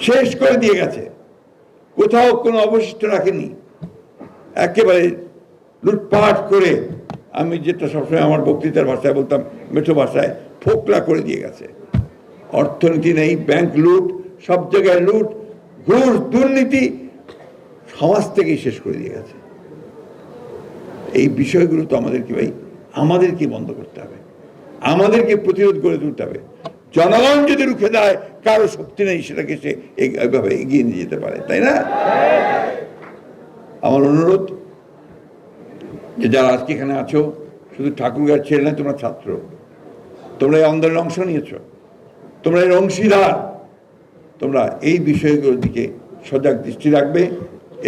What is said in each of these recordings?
শেষ করে দিয়ে গেছে। কোথাও কোনো অবশিষ্ট রাখেনি। একেবারে লুটপাট করে আমি যেটা সবসময় আমার বক্তৃতার ভাষায় বলতাম, মেঠো ভাষায় ফোকলা করে দিয়ে গেছে। অর্থনীতি নেই, ব্যাংক লুট, সব জায়গায় লুট, ঘুষ, দুর্নীতি, সমাজ থেকেই শেষ করে দিয়ে গেছে। এই বিষয়গুলো তো আমাদেরকে ভাই, আমাদেরকে বন্ধ করতে হবে। আমাদেরকে প্রতিরোধ করে তুলতে হবে। জনগণ যদি রুখে দেয় কারও শক্তি নেই, সেটাকে সে এইভাবে এগিয়ে নিয়ে যেতে পারে, তাই না? আমার অনুরোধ যে যারা আজকে এখানে আছো, শুধু ঠাকুরগার ছেলে না তোমরা ছাত্র। তোমরা এই আন্দোলনে অংশ নিয়েছ। তোমরা এর অংশীদার। তোমরা এই বিষয়গুলোর দিকে সজাগ দৃষ্টি রাখবে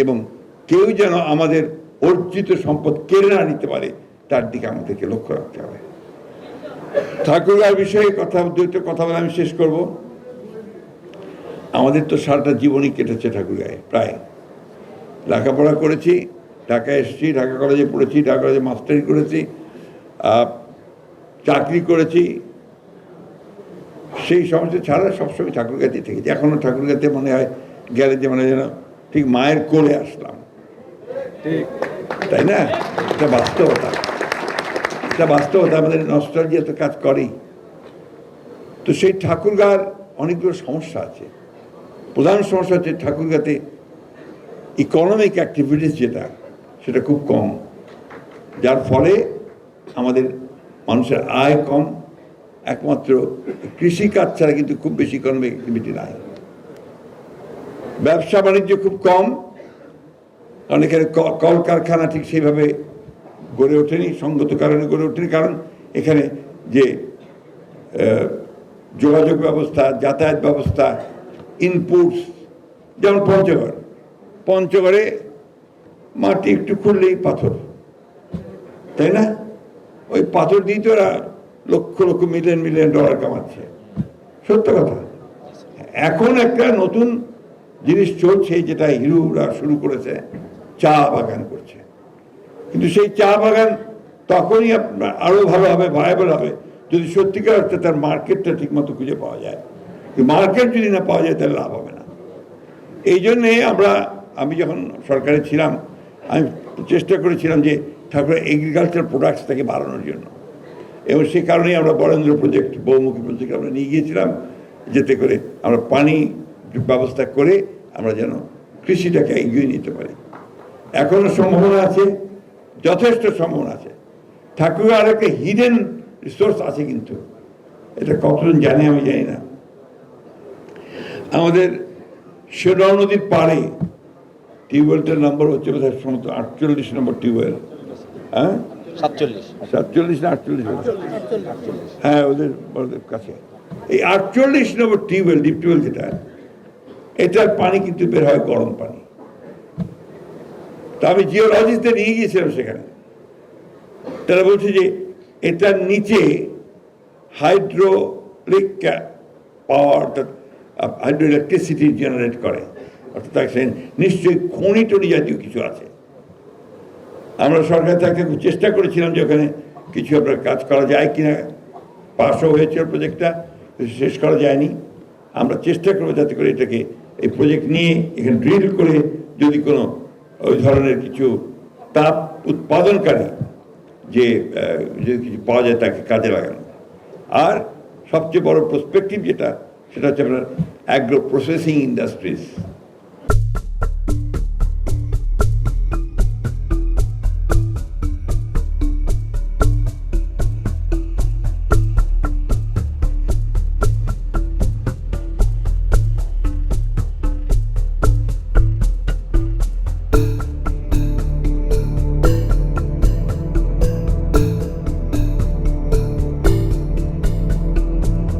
এবং কেউ যেন আমাদের অর্জিত সম্পদ কেড়ে না নিতে পারে, তার দিকে আমাদেরকে লক্ষ্য রাখতে হবে। ঠাকুরগার বিষয়ে কথা দুটো কথা বলে আমি শেষ করব। আমাদের তো সারাটা জীবনই কেটেছে ঠাকুরগাঁয়ে প্রায়। লেখাপড়া করেছি ঢাকা এসেছি ঢাকা কলেজে পড়েছি ঢাকা কলেজে মাস্টারি করেছি চাকরি করেছি। সেই সমস্ত ছাড়া সবসময় ঠাকুরগাতে থেকেছি। এখনও ঠাকুরগাতে মনে হয় গেলে যে মানে যেন ঠিক মায়ের কোলে আসলাম। ঠিক। তাই না? এটা বাস্তবতা। এটা বাস্তবতা আমাদের নস্টালজিয়া তো কাজ করেই। তো সেই ঠাকুরগার অনেকগুলো সমস্যা আছে। প্রধান সমস্যা হচ্ছে ঠাকুরগাতে ইকোনমিক অ্যাক্টিভিটিস যেটা, সেটা খুব কম। যার ফলে আমাদের মানুষের আয় কম, একমাত্র কৃষিকাজ ছাড়া কিন্তু খুব বেশি ইকোনমিক অ্যাক্টিভিটি নাই। ব্যবসা বাণিজ্য খুব কম, কারণ এখানে কলকারখানা ঠিক সেইভাবে গড়ে ওঠেনি, সঙ্গত কারণে গড়ে ওঠেনি, কারণ এখানে যে যোগাযোগ ব্যবস্থা, যাতায়াত ব্যবস্থা ইনপুটস যেমন পঞ্চগড়, পঞ্চগড়ে মাটি একটু খুললেই পাথর, তাই না? ওই পাথর দিয়ে তো ওরা lakh lakh million million dollar কামাচ্ছে, সত্য কথা। এখন একটা নতুন জিনিস চলছে, যেটা হিরোরা শুরু করেছে, চা বাগান করছে। কিন্তু সেই চা বাগান তখনই আপনার আরও ভালো হবে ভায়াবল হবে, যদি সত্যিকার অর্থে তার মার্কেটটা ঠিকমতো খুঁজে পাওয়া যায়। মার্কেট যদি না পাওয়া যায়, তাহলে লাভ হবে না। এই জন্যে আমরা, আমি যখন সরকারে ছিলাম, আমি চেষ্টা করেছিলাম যে ঠাকুরের এগ্রিকালচার প্রোডাক্টস থেকে বাড়ানোর জন্য। এবং সে কারণেই আমরা বরেন্দ্র প্রজেক্ট বহুমুখী প্রজেক্ট আমরা নিয়ে গিয়েছিলাম, যেতে করে আমরা পানি ব্যবস্থা করে আমরা যেন কৃষিটাকে এগিয়ে নিতে পারি। এখনও সম্ভাবনা আছে যথেষ্ট সম্ভাবনা আছে। ঠাকুরের আর একটা হিডেন রিসোর্স আছে কিন্তু। এটা কতজন জানে আমি জানি না। আমাদের শেডাউ নদীর পাড়ে টিউবওয়েলটার নম্বর হচ্ছে বোধহয় সমস্ত আটচল্লিশ নম্বর টিউবওয়েল। হ্যাঁ? সাতচল্লিশ। সাতচল্লিশ না আটচল্লিশ হ্যাঁ ওদের ওদের কাছে। এই আটচল্লিশ নম্বর টিউবওয়েল ডিপ টিউবওয়েল যেটা এটার পানি কিন্তু বের হয় গরম পানি। তা আমি জিওলজিস্টে নিয়ে গিয়েছিলাম সেখানে। তারা বলছে যে, এটার নিচে হাইড্রোলিক পাওয়ার অর্থাৎ হাইড্রো ইলেকট্রিসিটি জেনারেট করে। অর্থাৎ নিশ্চয়ই খনি টনি জাতীয় কিছু আছে। আমরা সরকার খুব চেষ্টা করেছিলাম যে ওখানে কিছু আপনার কাজ করা যায় কিনা। পাশও হয়েছিল প্রজেক্টটা শেষ করা যায়নি। আমরা চেষ্টা করব যাতে করে এটাকে, এই প্রজেক্ট নিয়ে এখানে ড্রিল করে যদি কোনো ওই ধরনের কিছু তাপ উৎপাদনকারী যে যদি কিছু পাওয়া যায় তাকে কাজে লাগানো। আর সবচেয়ে বড় প্রসপেক্টিভ যেটা, সেটা হচ্ছে আপনার অ্যাগ্রো প্রসেসিং ইন্ডাস্ট্রিজ